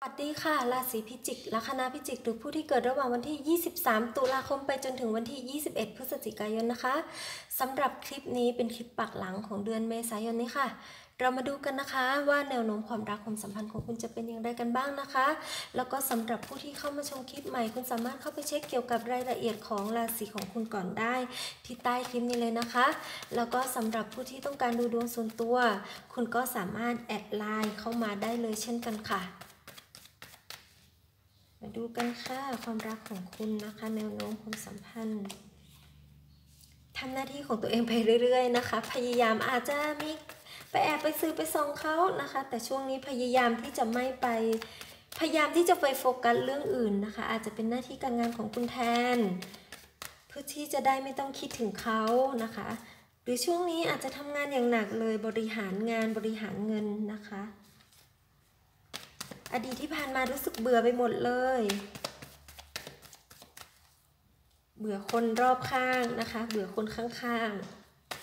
สวัสดีค่ะ ราศีพิจิก ลัคนาพิจิก หรือผู้ที่เกิดระหว่างวันที่ 23 ตุลาคมไปจนถึงวันที่ 21 พฤศจิกายนนะคะสำหรับคลิปนี้เป็นคลิปปักหลังของเดือนเมษายนนี้ค่ะ เรามาดูกันนะคะว่าแนวโน้มความรักความสัมพันธ์ของคุณจะเป็นอย่างไรกันบ้างนะคะ แล้วก็สำหรับผู้ที่เข้ามาชมคลิปใหม่ คุณสามารถเข้าไปเช็คเกี่ยวกับรายละเอียดของราศีของคุณก่อนได้ ที่ใต้คลิปนี้เลยนะคะ แล้วก็สำหรับผู้ที่ต้องการดูดวงส่วนตัว คุณก็สามารถแอดไลน์เข้ามาได้เลยเช่นกันค่ะ มาดูกันค่ะความรักของคุณนะคะแนวโน้มความสัมพันธ์ทำหน้าที่ของตัวเองไปเรื่อย ๆ นะคะ พยายามอาจจะมีไปแอบไปซื้อไปซองเขานะคะ แต่ช่วงนี้พยายามที่จะไม่ไปพยายามที่จะไปโฟกัสเรื่องอื่นนะคะ อาจจะเป็นหน้าที่การงานของคุณแทน เพื่อที่จะได้ไม่ต้องคิดถึงเขานะคะ หรือช่วงนี้อาจจะทำงานอย่างหนักเลยบริหารงานบริหารเงินนะคะ อดีตที่ผ่านมารู้สึกเบื่อไปหมดเลย เบื่อคนรอบข้างนะคะ เบื่อคนข้าง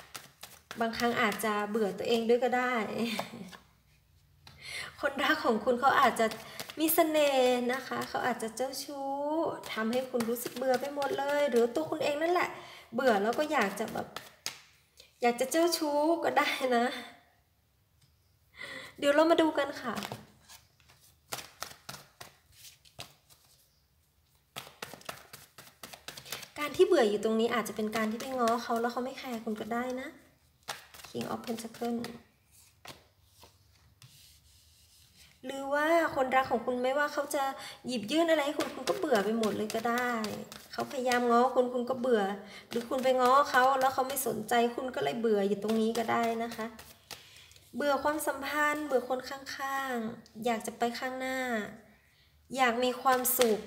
ๆ บางครั้งอาจจะเบื่อตัวเองด้วยก็ได้ คนรักของคุณเขาอาจจะมีเสน่ห์นะคะ เขาอาจจะเจ้าชู้ทำให้คุณรู้สึกเบื่อไปหมดเลย หรือตัวคุณเองนั่นแหละ เบื่อแล้วก็อยากจะแบบ อยากจะเจ้าชู้ก็ได้นะ เดี๋ยวเรามาดูกันค่ะ การที่เบื่ออยู่ตรงนี้อาจจะเป็นการที่ไปง้อเขาแล้วเขาไม่แคร์คุณก็ได้นะ King of Pentacle หรือว่าคนรักของคุณไม่ว่าเขาจะหยิบยื่นอะไรให้คุณคุณก็เบื่อไปหมดเลยก็ได้ เขาพยายามง้อคุณคุณก็เบื่อ หรือคุณไปง้อเขาแล้วเขาไม่สนใจคุณก็เลยเบื่ออยู่ตรงนี้ก็ได้นะคะ เบื่อความสัมพันธ์ เบื่อคนข้างๆ อยากจะไปข้างหน้า อยากมีความสุข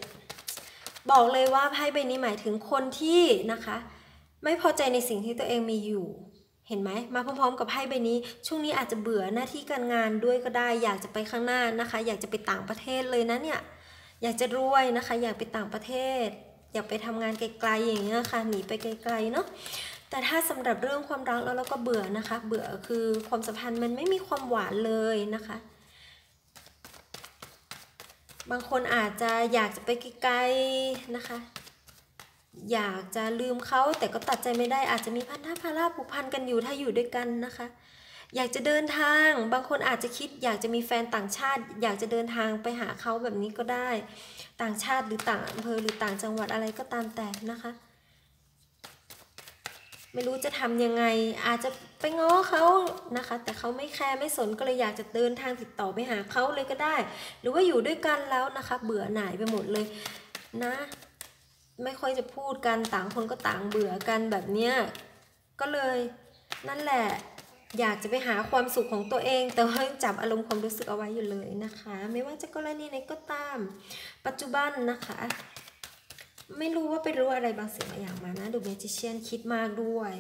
บอกเลยว่าไพ่ใบนี้หมายถึงคนที่นะคะ ไม่พอใจในสิ่งที่ตัวเองมีอยู่ เห็นไหมมาพร้อมๆ กับไพ่ใบนี้ ช่วงนี้อาจจะเบื่อหน้าที่การงานด้วยก็ได้ อยากจะไปข้างหน้านะคะ อยากจะไปต่างประเทศเลยนะเนี่ยอยากจะรวยนะคะ อยากไปต่างประเทศ อยากไปทำงานไกลๆอย่างเงี้ยค่ะหนีไปไกลๆเนาะแต่ถ้าสำหรับเรื่องความรักแล้วเราก็เบื่อนะคะ เบื่อคือความสัมพันธ์มันไม่มีความหวานเลยนะคะ บางคนอาจจะอยากจะไปไกลๆนะคะ อยากจะลืมเขาแต่ก็ตัดใจไม่ได้อาจจะมีพันธะภาระผูกพันกันอยู่ถ้าอยู่ด้วยกันนะคะ อยากจะเดินทางบางคนอาจจะคิด อยากจะมีแฟนต่างชาติ อยากจะเดินทางไปหาเขาแบบนี้ก็ได้ ต่างชาติหรือต่างอำเภอหรือต่างจังหวัดอะไรก็ตามแต่นะคะ ไม่รู้จะทำยังไง อาจจะไปง้อเขานะคะ แต่เขาไม่แคร์ไม่สนก็เลยอยากจะเดินทางติดต่อไปหาเขาเลยก็ได้ หรือว่าอยู่ด้วยกันแล้วนะคะ เบื่อหน่ายไปหมดเลยนะ ไม่ค่อยจะพูดกันต่างคนก็ต่างเบื่อกันแบบเนี้ยก็เลยนั่นแหละอยากจะไปหาความสุขของตัวเอง แต่ว่าจับอารมณ์ความรู้สึกเอาไว้อยู่เลยนะคะ ไม่ว่าจะกรณีไหนก็ตาม ปัจจุบันนะคะ ไม่รู้ว่าไปรู้อะไรบางสิ่งบางอย่างมานะ ดูเมจิเชียนคิดมากด้วย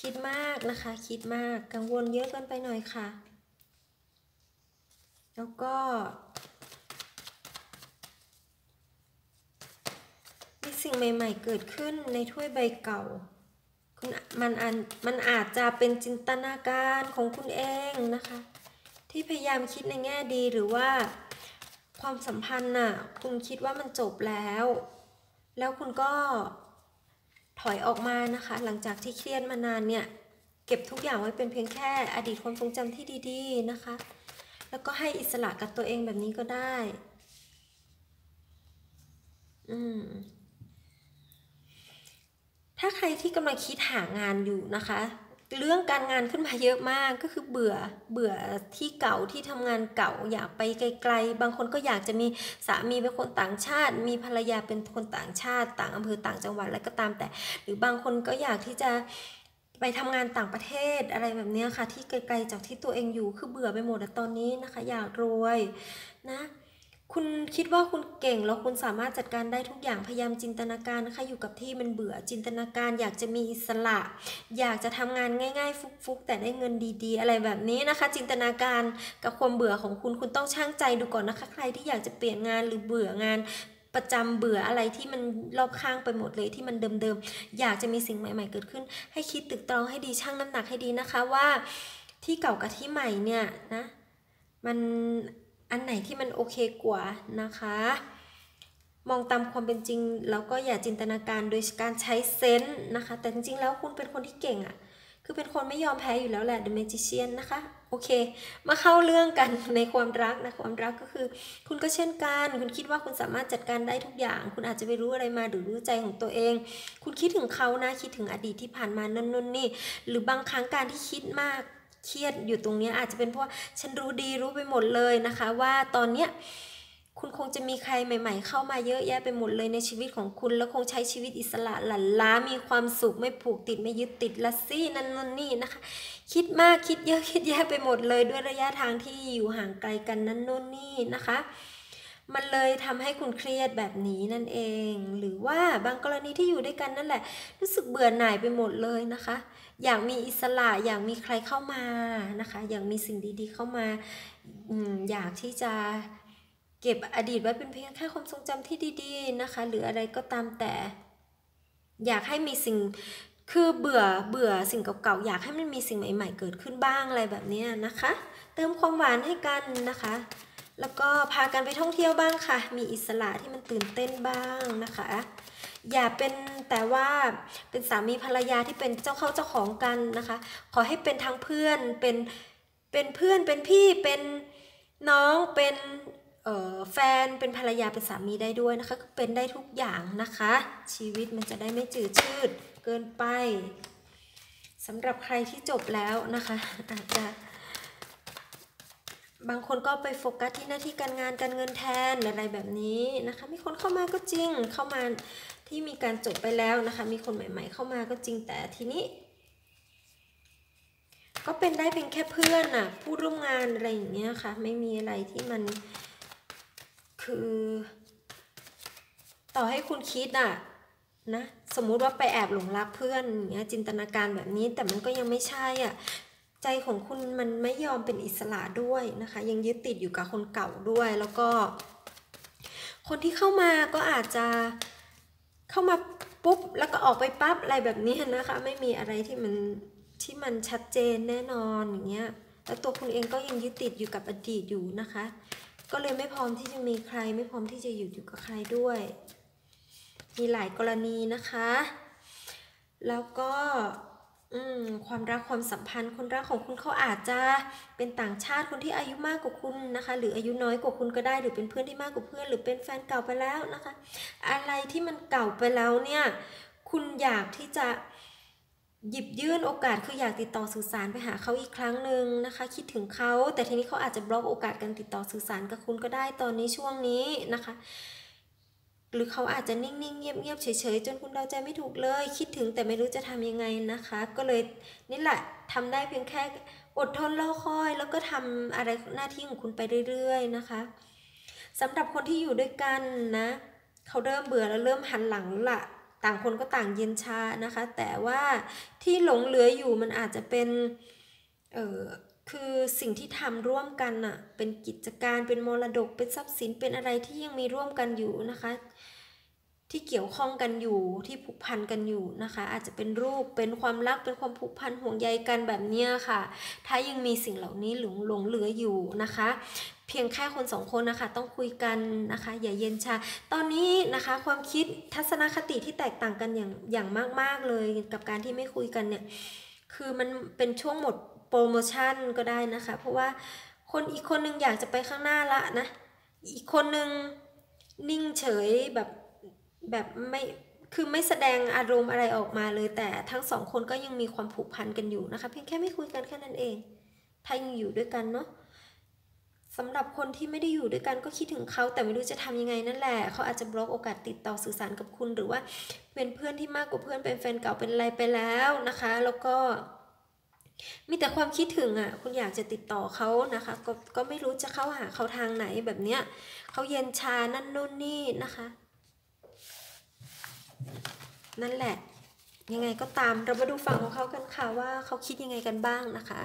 คิดมากนะคะ คิดมากกังวลเยอะเกินไปหน่อยค่ะ แล้วก็มีสิ่งใหม่ ๆ เกิดขึ้นในถ้วยใบเก่าคุณมันอันมันอาจจะเป็นจินตนาการของคุณเองนะคะ ที่พยายามคิดในแง่ดีหรือว่าความสัมพันธ์น่ะ คุณคิดว่ามันจบแล้ว แล้วคุณก็ถอยออกมานะคะ หลังจากที่เครียดมานานเนี่ย เก็บทุกอย่างไว้เป็นเพียงแค่อดีตความทรงจำที่ดีๆนะคะ แล้วก็ให้อิสระกับตัวเองแบบนี้ก็ได้ อืมถ้าใครที่กำลังคิดหางานอยู่นะคะ เรื่องการงานขึ้นมาเยอะมากก็คือเบื่อเบื่อที่เก่าที่ทำงานเก่าอยากไปไกล ๆ บางคนก็อยากจะมีสามีเป็นคนต่างชาติ มีภรรยาเป็นคนต่างชาติ ต่างอำเภอต่างจังหวัดอะไรก็ตามแต่ หรือบางคนก็อยากที่จะไปทำงานต่างประเทศอะไรแบบนี้ค่ะ ที่ไกลๆจากที่ตัวเองอยู่คือเบื่อไปหมดตอนนี้นะคะ อยากรวยนะ คุณคิดว่าคุณเก่งแล้วคุณสามารถจัดการได้ทุกอย่างพยายามจินตนาการนะคะอยู่กับที่มันเบื่อจินตนาการ อยากจะมีอิสระ อยากจะทำงานง่ายๆ ฟุกๆ แต่ได้เงินดีๆ อะไรแบบนี้นะคะ จินตนาการกับความเบื่อของคุณคุณต้องช่างใจดูก่อนนะคะ ใครที่อยากจะเปลี่ยนงานหรือเบื่องานประจำเบื่ออะไรที่มันรอบข้างไปหมดเลยที่มันเดิมๆ อยากจะมีสิ่งใหม่ ๆ เกิดขึ้น ให้คิดตึกตรองให้ดีช่างน้ำหนักให้ดีนะคะว่าที่เก่ากับที่ใหม่เนี่ยนะมัน อันไหนที่มันโอเคกว่านะคะ มองตามความเป็นจริงแล้วก็อย่าจินตนาการโดยการใช้เซนส์นะคะ แต่จริงๆแล้วคุณเป็นคนที่เก่งอะ่ะคือเป็นคนไม่ยอมแพ้อยู่แล้วแหละ The Magician นะคะ โอเค มาเข้าเรื่องกันในความรักนะความรักก็คือ คุณก็เช่นกัน คุณคิดว่าคุณสามารถจัดการได้ทุกอย่าง คุณอาจจะไปรู้อะไรมาหรือรู้ใจของตัวเอง คุณคิดถึงเขานะ คิดถึงอดีตที่ผ่านมานั่นนู่นนี่ หรือบางครั้งการที่คิดมาก เครียดอยู่ตรงนี้อาจจะเป็นเพราะฉันรู้ดีรู้ไปหมดเลยนะคะ ว่าตอนเนี้ยคุณคงจะมีใครใหม่ ๆ เข้ามาเยอะแยะไปหมดเลยในชีวิตของคุณ แล้วคงใช้ชีวิตอิสระหลั่นล้ามีความสุขไม่ผูกติดไม่ยึดติดละซี่นั่นนู่นนี่นะคะ คิดมากคิดเยอะคิดแยะไปหมดเลยด้วยระยะทางที่อยู่ห่างไกลกันนั่นนู่นนี่นะคะ มันเลยทำให้คุณเครียดแบบนี้นั่นเอง หรือว่าบางกรณีที่อยู่ด้วยกันนั่นแหละ รู้สึกเบื่อหน่ายไปหมดเลยนะคะ อยากมีอิสระอยากมีใครเข้ามานะคะ อยากมีสิ่งดีๆเข้ามาอยากที่จะเก็บอดีตไว้เป็นเพียงแค่ความทรงจำที่ดีๆนะคะ หรืออะไรก็ตามแต่ อยากให้มีสิ่งคือเบื่อเบื่อสิ่งเก่าๆอยากให้มันมีสิ่งใหม่ ๆ เกิดขึ้นบ้างอะไรแบบนี้นะคะ เติมความหวานให้กันนะคะ แล้วก็พากันไปท่องเที่ยวบ้างค่ะ มีอิสระที่มันตื่นเต้นบ้างนะคะ อย่าเป็นแต่ว่าเป็นสามีภรรยาที่เป็นเจ้าเข้าเจ้าของกันนะคะ ขอให้เป็นทั้งเพื่อนเป็นเป็นเพื่อนเป็นพี่เป็นน้องเป็นเอ่อแฟนเป็นภรรยาเป็นสามีได้ด้วยนะคะก็เป็นได้ทุกอย่างนะคะ ชีวิตมันจะได้ไม่จืดชืดเกินไปสำหรับใครที่จบแล้วนะคะ อาจจะบางคนก็ไปโฟกัสที่หน้าที่การงานการเงินแทนอะไรแบบนี้นะคะ มีคนเข้ามาก็จริงเข้ามา ที่มีการจบไปแล้วนะคะ มีคนใหม่ๆเข้ามาก็จริงแต่ทีนี้ ก็เป็นได้เป็นแค่เพื่อนน่ะผู้ร่วมงานอะไรอย่างเงี้ยค่ะ ไม่มีอะไรที่มันคือ ต่อให้คุณคิดอะนะสมมุติว่าไปแอบหลงรักเพื่อนอย่างเงี้ยจินตนาการแบบนี้แต่มันก็ยังไม่ใช่อะใจของคุณมันไม่ยอมเป็นอิสระด้วยนะคะ ยังยึดติดอยู่กับคนเก่าด้วย แล้วก็ คนที่เข้ามาก็อาจจะ เข้ามาปุ๊บแล้วก็ออกไปปั๊บอะไรแบบนี้นะคะ ไม่มีอะไรที่มันที่มันชัดเจนแน่นอนอย่างเงี้ยแล้วตัวคุณเองก็ยังยึดติดอยู่กับอดีตอยู่นะคะ ก็เลยไม่พร้อมที่จะมีใคร ไม่พร้อมที่จะอยู่อยู่กับใครด้วย มีหลายกรณีนะคะ แล้วก็ ความรักความสัมพันธ์คนรักของคุณเขาอาจจะเป็นต่างชาติคนที่อายุมากกว่าคุณนะคะ หรืออายุน้อยกว่าคุณก็ได้หรือเป็นเพื่อนที่มากกว่าเพื่อน หรือเป็นแฟนเก่าไปแล้วนะคะ อะไรที่มันเก่าไปแล้วเนี่ยคุณอยากที่จะหยิบยื่นโอกาสคืออยากติดต่อสื่อสารไปหาเขาอีกครั้งหนึ่งนะคะ คิดถึงเขาแต่ทีนี้เขาอาจจะบล็อกโอกาสการติดต่อสื่อสารกับคุณก็ได้ตอนนี้ช่วงนี้นะคะ หรือเขาอาจจะนิ่งๆ เงียบๆ เฉยๆ จนคุณเดาใจไม่ถูกเลย คิดถึงแต่ไม่รู้จะทำยังไงนะคะ ก็เลยนี่แหละทำได้เพียงแค่อดทนรอคอย แล้วก็ทำอะไรหน้าที่ของคุณไปเรื่อยๆ นะคะสำหรับคนที่อยู่ด้วยกันนะเขาเริ่มเบื่อแล้วเริ่มหันหลังแล้วละต่างคนก็ต่างเย็นชานะคะ แต่ว่าที่หลงเหลืออยู่มันอาจจะเป็นเออ คือสิ่งที่ทำร่วมกันอะเป็นกิจการเป็นมรดกเป็นทรัพย์สินเป็นอะไรที่ยังมีร่วมกันอยู่นะคะ ที่เกี่ยวข้องกันอยู่ที่ผูกพันกันอยู่นะคะ อาจจะเป็นรูปเป็นความรักเป็นความผูกพันห่วงใยกันแบบเนี้ยค่ะ ถ้ายังมีสิ่งเหล่านี้หลงหลงเหลืออยู่นะคะ เพียงแค่คนสองคนนะคะต้องคุยกันนะคะ อย่าเย็นชา ตอนนี้นะคะความคิดทัศนคติที่แตกต่างกันอย่างอย่างมากๆเลยกับการที่ไม่คุยกันเนี่ยคือมันเป็นช่วงหมด โปรโมชั่นก็ได้นะคะ เพราะว่าคนอีกคนนึงอยากจะไปข้างหน้าละนะ อีกคนนึงนิ่งเฉยแบบแบบไม่คือไม่แสดงอารมณ์อะไรออกมาเลย แต่ทั้งสองคนก็ยังมีความผูกพันกันอยู่นะคะ เพียงแค่ไม่คุยกันแค่นั้นเอง ถ้ายังอยู่ด้วยกันเนาะสำหรับคนที่ไม่ได้อยู่ด้วยกันก็คิดถึงเขาแต่ไม่รู้จะทำยังไงนั่นแหละเขาอาจจะบล็อกโอกาสติดต่อสื่อสารกับคุณ หรือว่าเป็นเพื่อนที่มากกว่าเพื่อนเป็นแฟนเก่าเป็นอะไรไปแล้วนะคะ แล้วก็ มีแต่ความคิดถึงอะ คุณอยากจะติดต่อเขานะคะก็ก็ไม่รู้จะเข้าหาเขาทางไหนแบบเนี้ยเขาเย็นชานั่นนู่นนี่นะคะ นั่นแหละ ยังไงก็ตามเรามาดูฝั่งของเขากันค่ะว่าเขาคิดยังไงกันบ้างนะคะ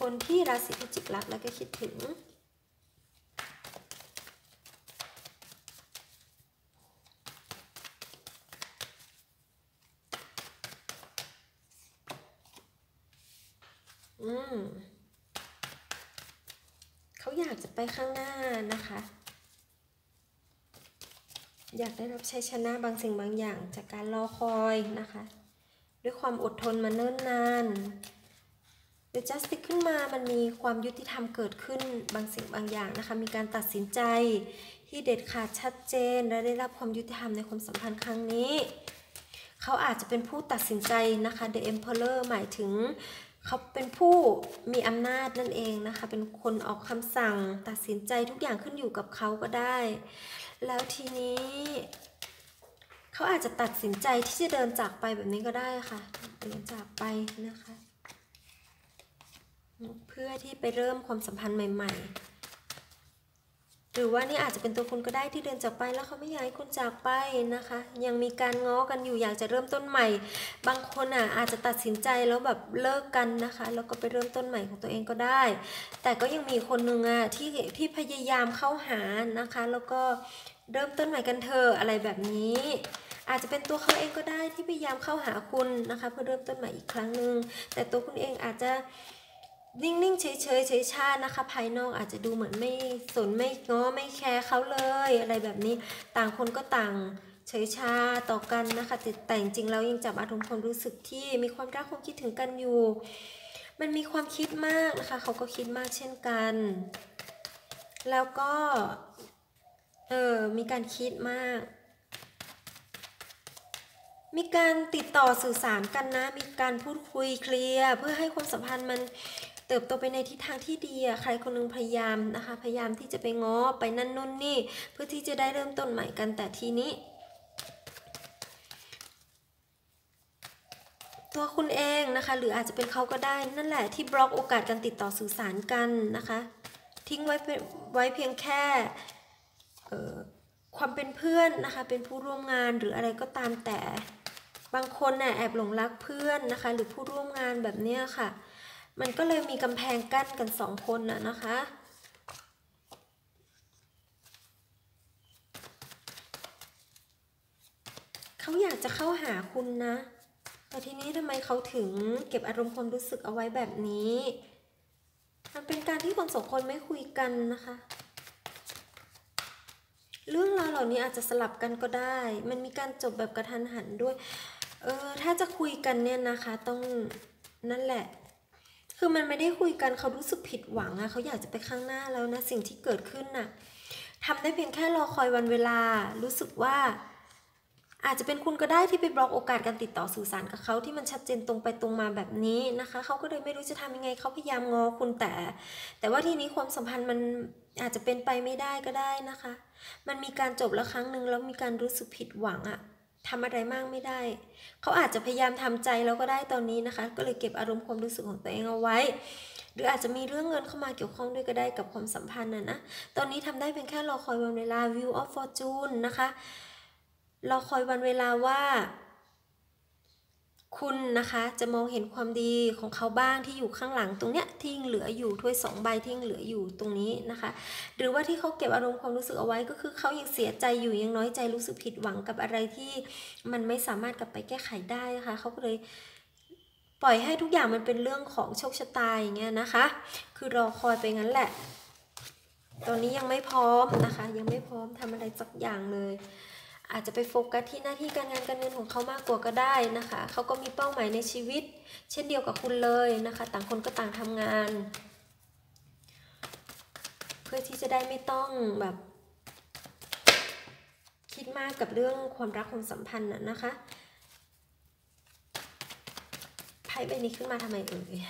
คนที่ราศีพิจิกรักแล้วก็คิดถึง อืมเขาอยากจะไปข้างหน้านะคะ อยากได้รับชัยชนะบางสิ่งบางอย่างจากการรอคอยนะคะ ด้วยความอดทนมาเนิ่นนานเด e จัสติกขึ้นมามันมีความยุติธรรมเกิดขึ้นบางสิ่งบางอย่างนะคะ มีการตัดสินใจที่เด็ดขาดชัดเจน และได้รับความยุติธรรมในความสัมพันธ์ครั้งนี้ เขาอาจจะเป็นผู้ตัดสินใจนะคะ The Emperor หมายถึง เขาเป็นผู้มีอำนาจนั่นเองนะคะ เป็นคนออกคำสั่งตัดสินใจทุกอย่างขึ้นอยู่กับเขาก็ได้ แล้วทีนี้ เขาอาจจะตัดสินใจที่จะเดินจากไปแบบนี้ก็ได้ค่ะ เดินจากไปนะคะ เพื่อที่ไปเริ่มความสัมพันธ์ใหม่ๆห รือว่านี่อาจจะเป็นตัวคุณก็ได้ที่เดินจากไปแล้วเขาไม่อยากให้คุณจากไปนะคะ ยังมีการง้อกันอยู่อยากจะเริ่มต้นใหม่ บางคนอะอาจจะตัดสินใจแล้วแบบเลิกกันนะคะ แล้วก็ไปเริ่มต้นใหม่ของตัวเองก็ได้ แต่ก็ยังมีคนหนึ่งอะที่ที่พยายามเข้าหานะคะ แล้วก็เริ่มต้นใหม่กันเถอะอะไรแบบนี้อาจจะเป็นตัวเขาเองก็ได้ที่พยายามเข้าหาคุณนะคะ เพื่อเริ่มต้นใหม่อีกครั้งหนึ่งแต่ตัวคุณเองอาจจะ นิ่งๆเฉยๆเฉยชานะคะ ภายนอกอาจจะดูเหมือนไม่สนไม่ง้อไม่แคร์เขาเลย อะไรแบบนี้ต่างคนก็ต่างเฉยชาต่อกันนะคะแต่แต่จริงแล้วยังจับอารมณ์ความรู้สึกที่มีความรักความคิดถึงกันอยู่ มันมีความคิดมากนะคะ เขาก็คิดมากเช่นกัน แล้วก็เออมีการคิดมากมีการติดต่อสื่อสารกันนะ มีการพูดคุยเคลียร์เพื่อให้ความสัมพันธ์มัน เติบโตไปในทิศทางที่ดีอะใครคนหนึงพยายามนะคะ พยายามที่จะไปง้อไปนั่นนู่นนี่ เพื่อที่จะได้เริ่มต้นใหม่กันแต่ทีนี้ ตัวคุณเองนะคะ หรืออาจจะเป็นเขาก็ได้นั่นแหละที่บล็อกโอกาสการติดต่อสื่อสารกันนะคะ ทิ้งไว้เป็นไว้เพียงแค่ความเป็นเพื่อนนะคะ เป็นผู้ร่วมงานหรืออะไรก็ตามแต่ บางคนน่ะแอบหลงรักเพื่อนนะคะ หรือผู้ร่วมงานแบบเนี้ยค่ะ มันก็เลยมีกำแพงกั้นกันสองคนน่ะนะคะ เขาอยากจะเข้าหาคุณนะ แต่ทีนี้ทำไมเขาถึงเก็บอารมณ์ความรู้สึกเอาไว้แบบนี้ มันเป็นการที่คนสองคนไม่คุยกันนะคะ เรื่องราวเหล่านี้อาจจะสลับกันก็ได้ มันมีการจบแบบกระทันหันด้วย เออ ถ้าจะคุยกันเนี่ยนะคะ ต้องนั่นแหละ คือมันไม่ได้คุยกันเขารู้สึกผิดหวังอะเขาอยากจะไปข้างหน้าแล้วนะสิ่งที่เกิดขึ้นน่ะทำได้เพียงแค่รอคอยวันเวลา รู้สึกว่า อาจจะเป็นคุณก็ได้ที่ไปบล็อกโอกาสการติดต่อสื่อสารกับเขาที่มันชัดเจนตรงไปตรงมาแบบนี้นะคะเขาก็เลยไม่รู้จะทำยังไงเขาพยายามงอคุณแต่ แต่ว่าทีนี้ความสัมพันธ์มันอาจจะเป็นไปไม่ได้ก็ได้นะคะ มันมีการจบแล้วครั้งหนึ่งแล้วมีการรู้สึกผิดหวังอะ ทำอะไรมากไม่ได้ เขาอาจจะพยายามทำใจแล้วก็ได้ตอนนี้นะคะ ก็เลยเก็บอารมณ์ความรู้สึกของตัวเองเอาไว้ หรืออาจจะมีเรื่องเงินเข้ามาเกี่ยวข้องด้วยก็ได้กับความสัมพันธ์นะนะ ตอนนี้ทำได้เพียงแค่รอคอยวันเวลา view of fortune นะคะ รอคอยวันเวลาว่า คุณนะคะจะมองเห็นความดีของเขาบ้างที่อยู่ข้างหลังตรงเนี้ยที่ยังเหลืออยู่ถ้วยสองใบที่ยังเหลืออยู่ตรงนี้นะคะ หรือว่าที่เขาเก็บอารมณ์ความรู้สึกเอาไว้ก็คือเขายังเสียใจอยู่ยังน้อยใจรู้สึกผิดหวังกับอะไรที่มันไม่สามารถกลับไปแก้ไขได้นะคะเขาก็เลยปล่อยให้ทุกอย่างมันเป็นเรื่องของโชคชะตาอย่างเงี้ยนะคะ คือรอคอยไปงั้นแหละ ตอนนี้ยังไม่พร้อมนะคะ ยังไม่พร้อมทำอะไรสักอย่างเลย อาจจะไปโฟกัสที่หน้าที่การงานการเงินของเขามากกว่าก็ได้นะคะ เขาก็มีเป้าหมายในชีวิต เช่นเดียวกับคุณเลยนะคะ ต่างคนก็ต่างทำงาน เพื่อที่จะได้ไม่ต้องแบบ คิดมากกับเรื่องความรักความสัมพันธ์น่ะนะคะไพ่ใบนี้ขึ้นมาทำไมเอ่ย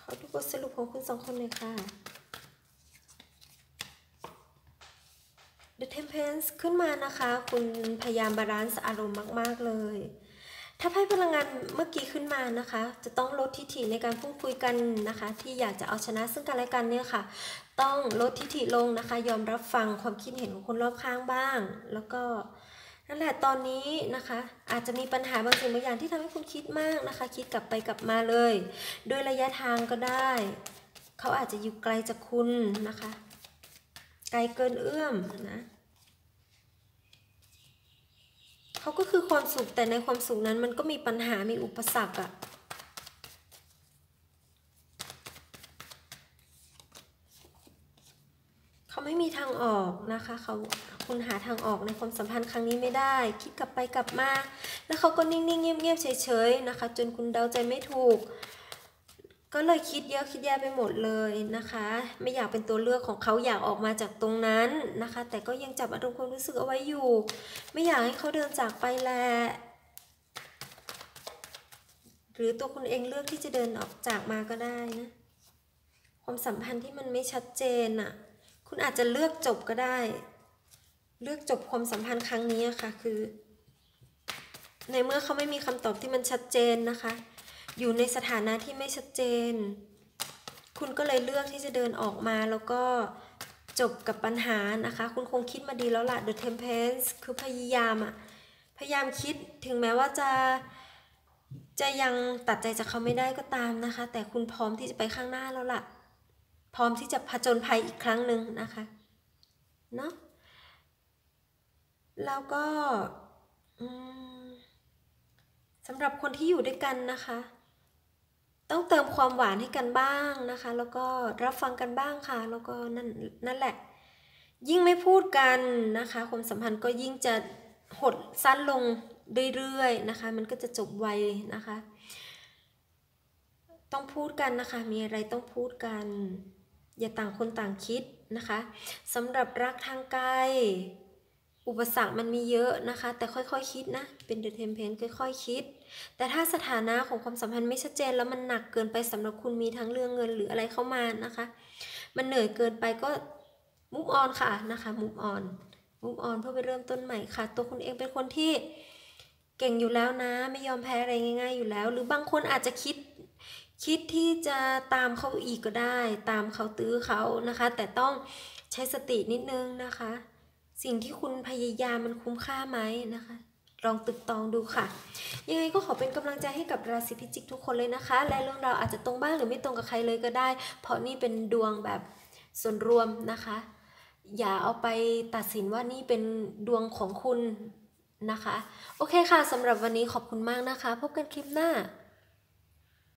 ขอดูบทสรุปของคุณสองคนเลยค่ะ ขึ้นมานะคะ คุณพยายามบาลานซ์อารมณ์มาก ๆ เลย ถ้าไพ่พลังงานเมื่อกี้ขึ้นมานะคะ จะต้องลดทิฐิในการพูดคุยกันนะคะ ที่อยากจะเอาชนะซึ่งกันและกันเนี่ยค่ะ ต้องลดทิฐิลงนะคะ ยอมรับฟังความคิดเห็นของคนรอบข้างบ้าง แล้วก็นั่นแหละตอนนี้นะคะ อาจจะมีปัญหาบางสิ่งบางอย่างที่ทำให้คุณคิดมากนะคะ คิดกลับไปกลับมาเลย โดยระยะทางก็ได้ เขาอาจจะอยู่ไกลจากคุณนะคะ ไกลเกินเอื้อมนะ เขาก็คือความสุขแต่ในความสุขนั้นมันก็มีปัญหามีอุปสรรคอะเขาไม่มีทางออกนะคะเขาคุณหาทางออกในความสัมพันธ์ครั้งนี้ไม่ได้ คิดกลับไปกลับมา แล้วเขาก็นิ่งๆเงียบๆเฉยๆนะคะ จนคุณเดาใจไม่ถูก ก็เลยคิดเยอะคิดแย่ไปหมดเลยนะคะ ไม่อยากเป็นตัวเลือกของเขาอยากออกมาจากตรงนั้นนะคะ แต่ก็ยังจับอารมณ์ความรู้สึกเอาไว้อยู่ ไม่อยากให้เขาเดินจากไปแหละหรือตัวคุณเองเลือกที่จะเดินออกจากมาก็ได้นะความสัมพันธ์ที่มันไม่ชัดเจนอะคุณอาจจะเลือกจบก็ได้ เลือกจบความสัมพันธ์ครั้งนี้อะค่ะ คือ ในเมื่อเขาไม่มีคำตอบที่มันชัดเจนนะคะ อยู่ในสถานะที่ไม่ชัดเจน คุณก็เลยเลือกที่จะเดินออกมาแล้วก็จบกับปัญหานะคะ คุณคงคิดมาดีแล้วล่ะ The Tempest คือพยายามอะพยายามคิดถึงแม้ว่าจะจะยังตัดใจจากเขาไม่ได้ก็ตามนะคะ แต่คุณพร้อมที่จะไปข้างหน้าแล้วล่ะ พร้อมที่จะผจญภัยอีกครั้งหนึ่งนะคะเนาะแล้วก็สำหรับคนที่อยู่ด้วยกันนะคะ ต้องเติมความหวานให้กันบ้างนะคะ แล้วก็รับฟังกันบ้างค่ะ แล้วก็นั่นนั่นแหละ ยิ่งไม่พูดกันนะคะ ความสัมพันธ์ก็ยิ่งจะหดสั้นลงเรื่อยๆนะคะ มันก็จะจบไวนะคะ ต้องพูดกันนะคะ มีอะไรต้องพูดกัน อย่าต่างคนต่างคิดนะคะสำหรับรักทางไกล อุปสรรคมันมีเยอะนะคะ แต่ค่อยๆคคิดนะ เป็นเดอะเทมเพนค่อยๆคคิด แต่ถ้าสถานะของความสัมพันธ์ไม่ชัดเจนแล้วมันหนักเกินไปสำหรับคุณมีทั้งเรื่องเงินหรืออะไรเข้ามานะคะ มันเหนื่อยเกินไปก็มุกออนค่ะนะคะมุกออนมุกออนเพื่อไปเริ่มต้นใหม่ค่ะ ตัวคุณเองเป็นคนที่เก่งอยู่แล้วนะ ไม่ยอมแพ้อะไรง่าย ๆ อยู่แล้ว หรือบางคนอาจจะคิดคิดที่จะตามเขาอีกก็ได้ ตามเขาตื้อเขานะคะ แต่ต้องใช้สตินิดนึงนะคะ สิ่งที่คุณพยายามมันคุ้มค่าไหมนะคะ ลองตึกตองดูค่ะ ยังไงก็ขอเป็นกำลังใจให้กับราศีพิจิกทุกคนเลยนะคะ และเรื่องราวอาจจะตรงบ้างหรือไม่ตรงกับใครเลยก็ได้ เพราะนี่เป็นดวงแบบส่วนรวมนะคะ อย่าเอาไปตัดสินว่านี่เป็นดวงของคุณนะคะ โอเคค่ะสำหรับวันนี้ขอบคุณมากนะคะ พบกันคลิปหน้า